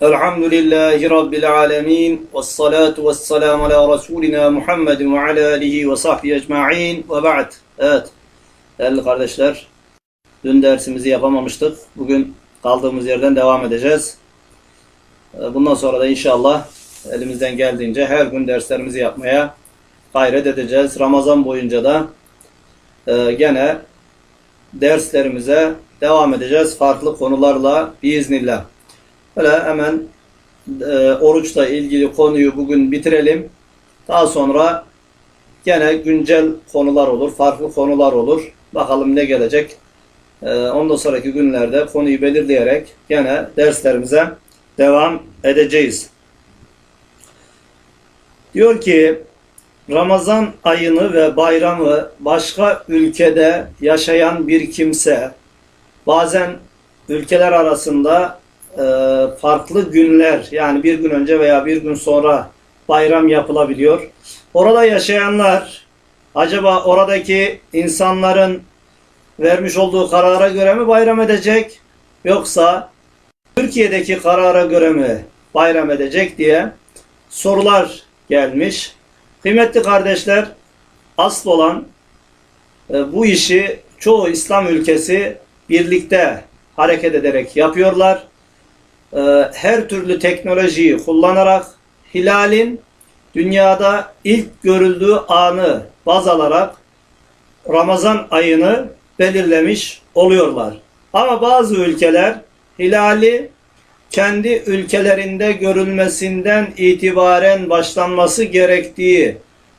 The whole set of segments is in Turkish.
Elhamdülillahi Rabbil alemin. Ve salatu ve selamu ala Resulina Muhammedin ve ala alihi ve sahbihi ecma'in. Ve ba'd. Evet. Değerli kardeşler. Dün dersimizi yapamamıştık. Bugün kaldığımız yerden devam edeceğiz. Ee, Bundan sonra da inşallah elimizden geldiğince her gün derslerimizi yapmaya gayret edeceğiz. Ramazan boyunca da e, gene derslerimize devam edeceğiz. Farklı konularla biiznillah. Böyle hemen e, oruçla ilgili konuyu bugün bitirelim. Daha sonra gene güncel konular olur, farklı konular olur. Bakalım ne gelecek. E, ondan sonraki günlerde konuyu belirleyerek gene derslerimize devam edeceğiz. Diyor ki Ramazan ayını ve bayramı başka ülkede yaşayan bir kimse bazen ülkeler arasında e, farklı günler yani bir gün önce veya bir gün sonra bayram yapılabiliyor. Orada yaşayanlar acaba oradaki insanların vermiş olduğu karara göre mi bayram edecek yoksa Türkiye'deki karara göre mi bayram edecek diye sorular gelmiş. Kıymetli kardeşler asıl olan e, bu işi çoğu İslam ülkesi birlikte hareket ederek yapıyorlar. E, her türlü teknolojiyi kullanarak hilalin dünyada ilk görüldüğü anı baz alarak Ramazan ayını belirlemiş oluyorlar. Ama bazı ülkeler hilali kendi ülkelerinde görülmesinden itibaren başlanması gerektiği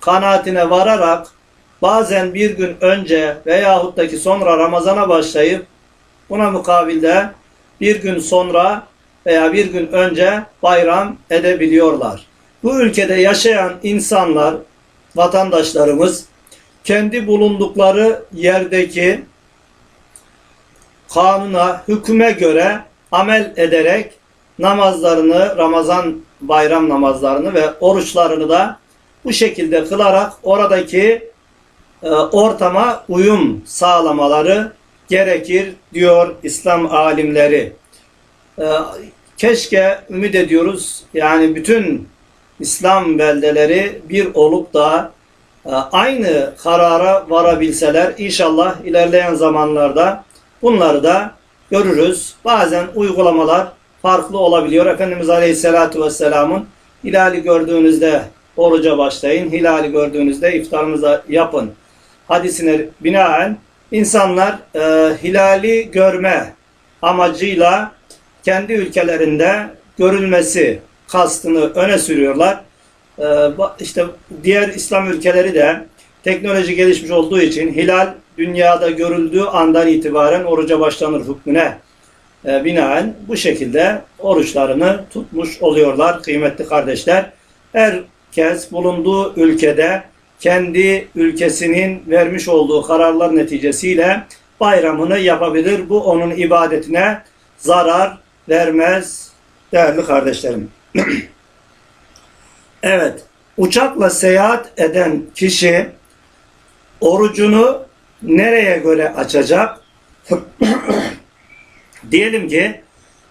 kanaatine vararak bazen bir gün önce veyahut da sonra Ramazan'a başlayıp buna mukabilde bir gün sonra veya bir gün önce bayram edebiliyorlar. Bu ülkede yaşayan insanlar, vatandaşlarımız kendi bulundukları yerdeki kanuna, hüküme göre amel ederek namazlarını, Ramazan bayram namazlarını ve oruçlarını da bu şekilde kılarak oradaki e, ortama uyum sağlamaları gerekir diyor İslam alimleri. E, keşke ümit ediyoruz yani bütün İslam beldeleri bir olup da e, aynı karara varabilseler inşallah ilerleyen zamanlarda bunları da görürüz. Bazen uygulamalar farklı olabiliyor. Efendimiz Aleyhisselatü Vesselam'ın hilali gördüğünüzde oruca başlayın, hilali gördüğünüzde iftarınızı yapın hadisine binaen insanlar e, hilali görme amacıyla kendi ülkelerinde görülmesi kastını öne sürüyorlar. E, işte diğer İslam ülkeleri de teknoloji gelişmiş olduğu için hilal dünyada görüldüğü andan itibaren oruca başlanır hükmüne e, binaen bu şekilde oruçlarını tutmuş oluyorlar kıymetli kardeşler. Herkes bulunduğu ülkede kendi ülkesinin vermiş olduğu kararlar neticesiyle bayramını yapabilir. Bu onun ibadetine zarar vermez değerli kardeşlerim. evet, uçakla seyahat eden kişi orucunu nereye göre açacak? Diyelim ki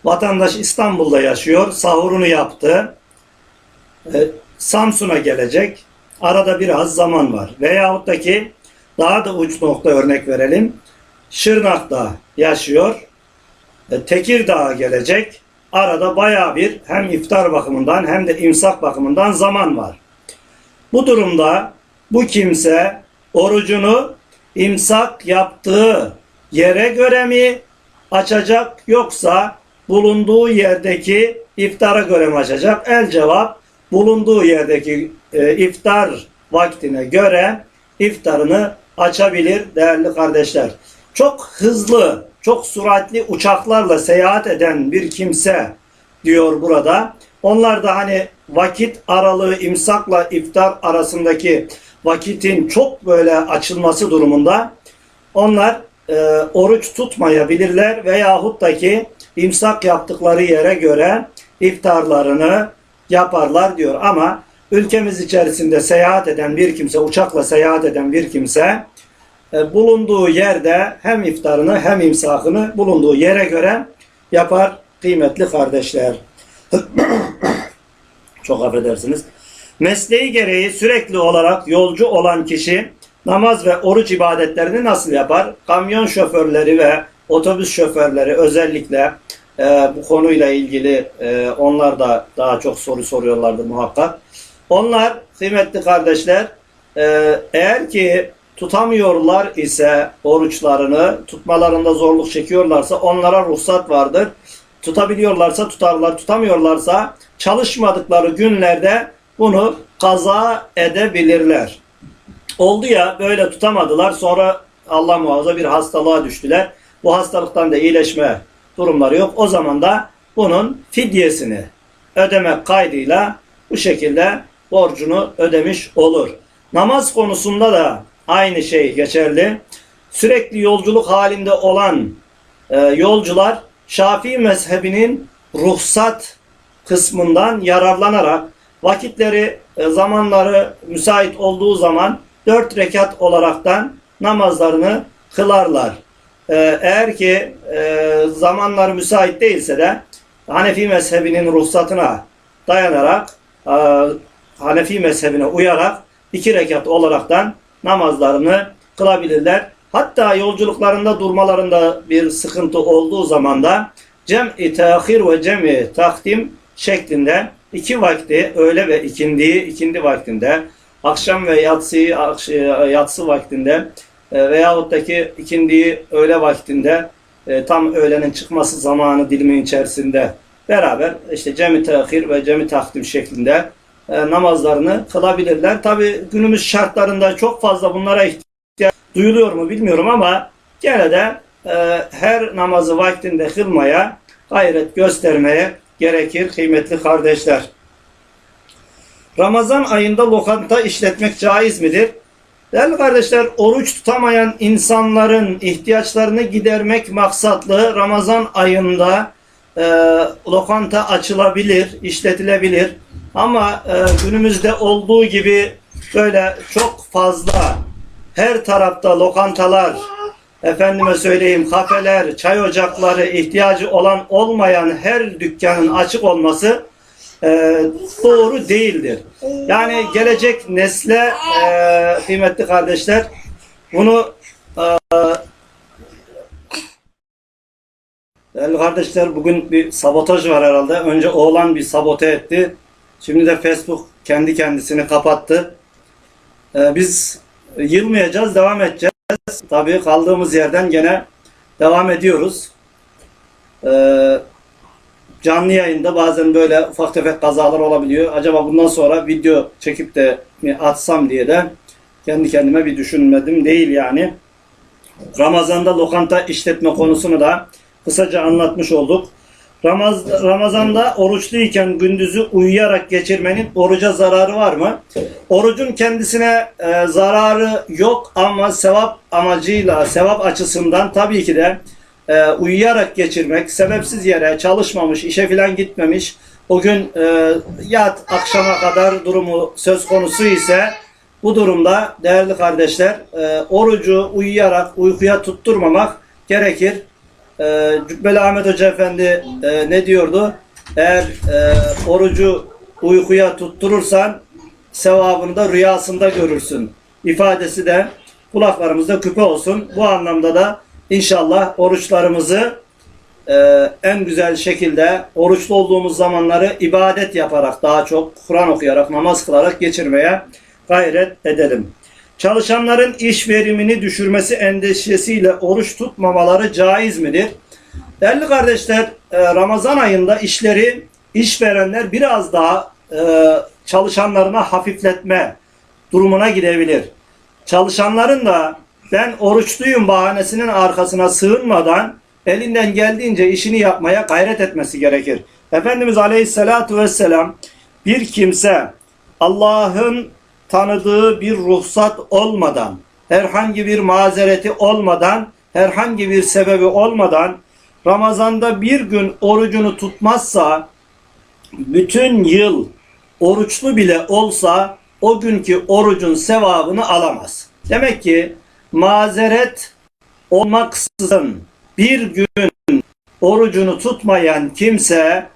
vatandaş İstanbul'da yaşıyor, sahurunu yaptı. E, Samsun'a gelecek. Arada biraz zaman var. Veyahut da ki daha da uç nokta örnek verelim. Şırnak'ta yaşıyor. E, Tekirdağ'a gelecek. Arada baya bir hem iftar bakımından hem de imsak bakımından zaman var. Bu durumda bu kimse orucunu imsak yaptığı yere göre mi açacak yoksa bulunduğu yerdeki iftara göre mi açacak? El cevap bulunduğu yerdeki e, iftar vaktine göre iftarını açabilir değerli kardeşler. Çok hızlı, çok süratli uçaklarla seyahat eden bir kimse diyor burada. Onlar da hani vakit aralığı imsakla iftar arasındaki vakitin çok böyle açılması durumunda onlar e, oruç tutmayabilirler veyahut da ki imsak yaptıkları yere göre iftarlarını yaparlar diyor. Ama ülkemiz içerisinde seyahat eden bir kimse, uçakla seyahat eden bir kimse bulunduğu yerde hem iftarını hem imsakını bulunduğu yere göre yapar kıymetli kardeşler. Çok affedersiniz. Mesleği gereği sürekli olarak yolcu olan kişi namaz ve oruç ibadetlerini nasıl yapar? Kamyon şoförleri ve otobüs şoförleri özellikle e, bu konuyla ilgili e, onlar da daha çok soru soruyorlardı muhakkak. Onlar kıymetli kardeşler e, eğer ki tutamıyorlar ise oruçlarını tutmalarında zorluk çekiyorlarsa onlara ruhsat vardır. Tutabiliyorlarsa tutarlar, tutamıyorlarsa çalışmadıkları günlerde bunu kaza edebilirler. Oldu ya böyle tutamadılar sonra Allah muhafaza bir hastalığa düştüler. Bu hastalıktan da iyileşme durumları yok. O zaman da bunun fidyesini ödemek kaydıyla bu şekilde borcunu ödemiş olur. Namaz konusunda da aynı şey geçerli. Sürekli yolculuk halinde olan e, yolcular Şafii mezhebinin ruhsat kısmından yararlanarak vakitleri, e, zamanları müsait olduğu zaman dört rekat olaraktan namazlarını kılarlar. E, eğer ki e, zamanlar müsait değilse de Hanefi mezhebinin ruhsatına dayanarak e, Hanefi mezhebine uyarak iki rekat olaraktan namazlarını kılabilirler. Hatta yolculuklarında durmalarında bir sıkıntı olduğu zaman da cem'i tehir ve cem'i takdim şeklinde iki vakti öğle ve ikindiyi ikindi vaktinde akşam ve yatsıyı akş- yatsı vaktinde e, veyahut da ki ikindiyi öğle vaktinde e, tam öğlenin çıkması zamanı dilimi içerisinde beraber işte cemi tehir ve cemi takdim şeklinde e, namazlarını kılabilirler. Tabi günümüz şartlarında çok fazla bunlara ihtiyaç duyuluyor mu bilmiyorum ama gene de e, her namazı vaktinde kılmaya gayret göstermeye gerekir kıymetli kardeşler. Ramazan ayında lokanta işletmek caiz midir? Değerli kardeşler, oruç tutamayan insanların ihtiyaçlarını gidermek maksatlı Ramazan ayında e, lokanta açılabilir, işletilebilir. Ama e, günümüzde olduğu gibi böyle çok fazla her tarafta lokantalar, efendime söyleyeyim kafeler, çay ocakları ihtiyacı olan olmayan her dükkanın açık olması e, doğru değildir. Yani gelecek nesle e, kıymetli kardeşler bunu e, değerli kardeşler bugün bir sabotaj var herhalde. Önce oğlan bir sabote etti. Şimdi de Facebook kendi kendisini kapattı. E, biz yılmayacağız, devam edeceğiz. Tabii kaldığımız yerden gene devam ediyoruz. Eee canlı yayında bazen böyle ufak tefek kazalar olabiliyor. Acaba bundan sonra video çekip de mi atsam diye de kendi kendime bir düşünmedim değil yani. Ramazan'da lokanta işletme konusunu da kısaca anlatmış olduk. Ramaz, Ramazan'da oruçluyken gündüzü uyuyarak geçirmenin oruca zararı var mı? Orucun kendisine e, zararı yok ama sevap amacıyla, sevap açısından tabii ki de e, uyuyarak geçirmek, sebepsiz yere çalışmamış, işe filan gitmemiş, o gün e, yat akşama kadar durumu söz konusu ise bu durumda değerli kardeşler e, orucu uyuyarak uykuya tutturmamak gerekir. E, Cübbeli Ahmet Hoca Efendi e, ne diyordu? Eğer e, orucu uykuya tutturursan sevabını da rüyasında görürsün. ifadesi de kulaklarımızda küpe olsun. Bu anlamda da İnşallah oruçlarımızı e, en güzel şekilde oruçlu olduğumuz zamanları ibadet yaparak daha çok Kur'an okuyarak, namaz kılarak geçirmeye gayret edelim. Çalışanların iş verimini düşürmesi endişesiyle oruç tutmamaları caiz midir? Değerli kardeşler, e, Ramazan ayında işleri işverenler biraz daha e, çalışanlarına hafifletme durumuna gidebilir. Çalışanların da ben oruçluyum bahanesinin arkasına sığınmadan elinden geldiğince işini yapmaya gayret etmesi gerekir. Efendimiz Aleyhisselatü Vesselam bir kimse Allah'ın tanıdığı bir ruhsat olmadan, herhangi bir mazereti olmadan, herhangi bir sebebi olmadan Ramazan'da bir gün orucunu tutmazsa bütün yıl oruçlu bile olsa o günkü orucun sevabını alamaz. Demek ki mazeret olmaksızın bir gün orucunu tutmayan kimse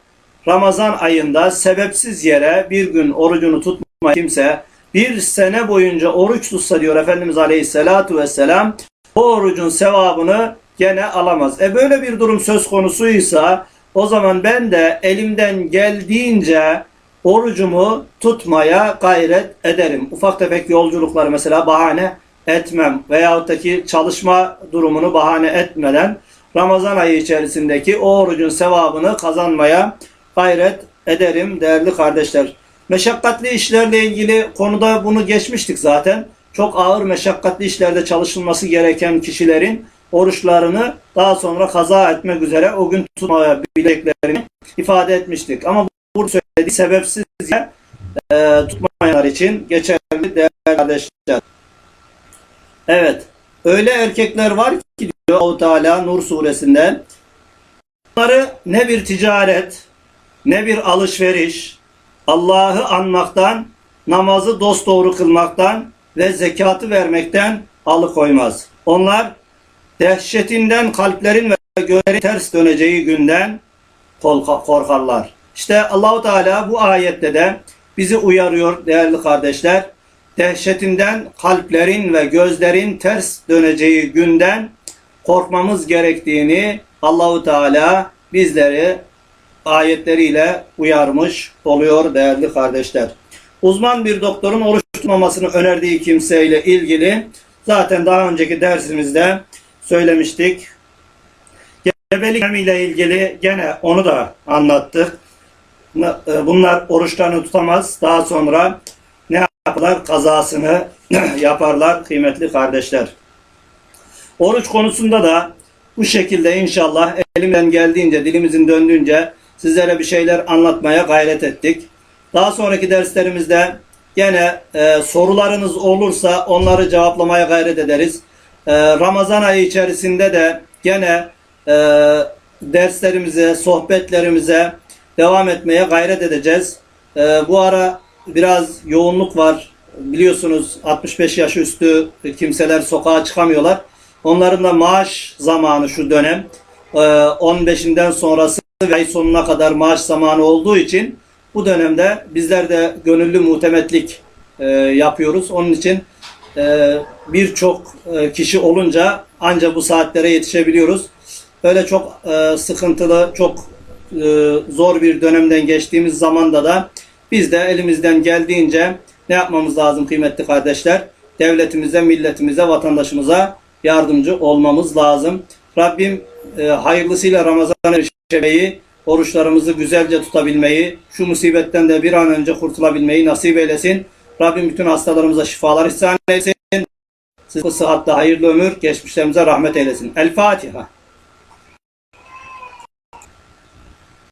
Ramazan ayında sebepsiz yere bir gün orucunu tutmayan kimse bir sene boyunca oruç tutsa diyor Efendimiz Aleyhisselatu Vesselam o orucun sevabını gene alamaz. E böyle bir durum söz konusuysa o zaman ben de elimden geldiğince orucumu tutmaya gayret ederim. Ufak tefek yolculukları mesela bahane etmem veyahut da ki çalışma durumunu bahane etmeden Ramazan ayı içerisindeki o orucun sevabını kazanmaya gayret ederim değerli kardeşler. Meşakkatli işlerle ilgili konuda bunu geçmiştik zaten. Çok ağır meşakkatli işlerde çalışılması gereken kişilerin oruçlarını daha sonra kaza etmek üzere o gün tutmayabileceklerini ifade etmiştik. Ama bu söylediği sebepsiz yere, e, tutmayanlar için geçerli değerli kardeşler. Evet. Öyle erkekler var ki diyor Allah Teala Nur suresinde bunları ne bir ticaret ne bir alışveriş Allah'ı anmaktan namazı dosdoğru kılmaktan ve zekatı vermekten alıkoymaz. Onlar dehşetinden kalplerin ve gözlerin ters döneceği günden korkarlar. İşte Allahu Teala bu ayette de bizi uyarıyor değerli kardeşler. Dehşetinden kalplerin ve gözlerin ters döneceği günden korkmamız gerektiğini Allahu Teala bizleri ayetleriyle uyarmış oluyor değerli kardeşler. Uzman bir doktorun oruç tutmamasını önerdiği kimseyle ilgili zaten daha önceki dersimizde söylemiştik. Gebelik ile ilgili gene onu da anlattık. Bunlar oruçlarını tutamaz. Daha sonra ne yaparlar? Kazasını yaparlar kıymetli kardeşler. Oruç konusunda da bu şekilde inşallah elimden geldiğince, dilimizin döndüğünce sizlere bir şeyler anlatmaya gayret ettik. Daha sonraki derslerimizde gene e, sorularınız olursa onları cevaplamaya gayret ederiz. E, Ramazan ayı içerisinde de gene e, derslerimize, sohbetlerimize devam etmeye gayret edeceğiz. E, bu ara biraz yoğunluk var. Biliyorsunuz 65 yaş üstü kimseler sokağa çıkamıyorlar. Onların da maaş zamanı şu dönem. E, 15'inden sonrası ve ay sonuna kadar maaş zamanı olduğu için bu dönemde bizler de gönüllü muhtemetlik e, yapıyoruz. Onun için e, birçok e, kişi olunca ancak bu saatlere yetişebiliyoruz. Böyle çok e, sıkıntılı, çok e, zor bir dönemden geçtiğimiz zamanda da biz de elimizden geldiğince ne yapmamız lazım kıymetli kardeşler? Devletimize, milletimize, vatandaşımıza yardımcı olmamız lazım. Rabbim e, hayırlısıyla Ramazan'a erişmeyi, oruçlarımızı güzelce tutabilmeyi, şu musibetten de bir an önce kurtulabilmeyi nasip eylesin. Rabbim bütün hastalarımıza şifalar ihsan eylesin. Size sıhhatle hayırlı ömür, geçmişlerimize rahmet eylesin. El Fatiha.